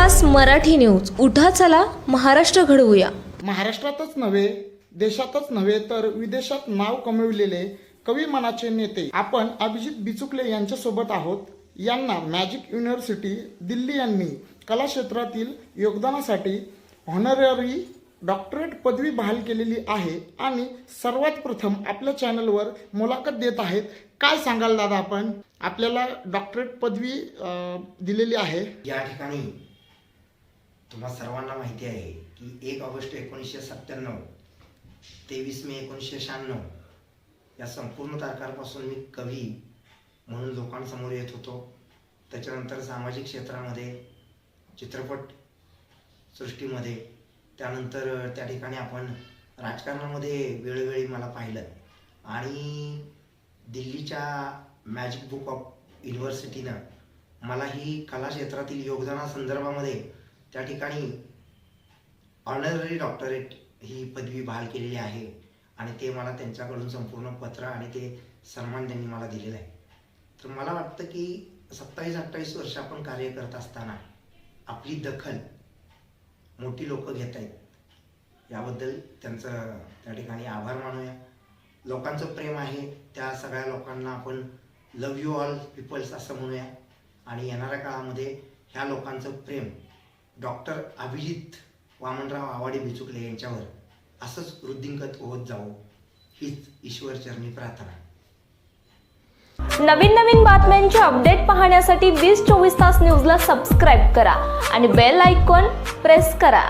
Marathi news. उठा चला महाराष्ट्र घडवूया. महाराष्ट्रातच नव्हे देशातच नव्हे तर विदेशात नाव कमविलेले कवी मनाचे नेते आपण अभिजित बिचुकले यांच्यासोबत आहोत. यांना मॅजिक युनिव्हर्सिटी दिल्ली यांनी कला क्षेत्रातील योगदानासाठी ऑनररी डॉक्टरेट पदवी बहाल केलेली आहे आणि सर्वात प्रथम आपल्या चॅनलवर मुलाखत देत आहेत. काय सांगाल दादा आपण? आपल्याला डॉक्टरेट पदवी दिलेली आहे. या ठिकाणी तुम्हा सर्वांना माहिती आहे की एक ऑगस्ट एकोणीसशे सत्त्याण्णव तेवीस मे एकोणीसशे शहाण्णव या संपूर्ण तारखांपासून मी कवी म्हणून लोकांसमोर येत होतो. त्याच्यानंतर सामाजिक क्षेत्रामध्ये चित्रपट सृष्टीमध्ये त्यानंतर त्या ठिकाणी आपण राजकारणामध्ये वेळोवेळी मला पाहिलं. आणि दिल्लीच्या मॅजिक बुक ऑफ युनिव्हर्सिटीनं मला ही कला क्षेत्रातील योगदानासंदर्भामध्ये त्या ठिकाणी ऑनररी डॉक्टरेट ही पदवी बहाल केलेली आहे आणि ते मला त्यांच्याकडून संपूर्ण पत्र आणि ते सन्मान त्यांनी मला दिलेला आहे. तर मला वाटतं की सत्तावीस अठ्ठावीस वर्ष आपण कार्य करत असताना आपली दखल मोठी लोक घेत आहेत. याबद्दल त्यांचं त्या ठिकाणी आभार मानूया. लोकांचं प्रेम आहे त्या सगळ्या लोकांना आपण लव यू ऑल पीपल्स असं म्हणूया. आणि येणाऱ्या काळामध्ये ह्या लोकांचं प्रेम डॉक्टर अभिजित वामनराव आवाडे बिचुकले यांच्यावर असंच वृद्धिंगत होत जावो हीच ईश्वरचरणी प्रार्थना. नवीन नवीन बातम्यांचे अपडेट पाहण्यासाठी वीस चोवीस तास न्यूजला सबस्क्राईब करा आणि बेल आयकॉन प्रेस करा.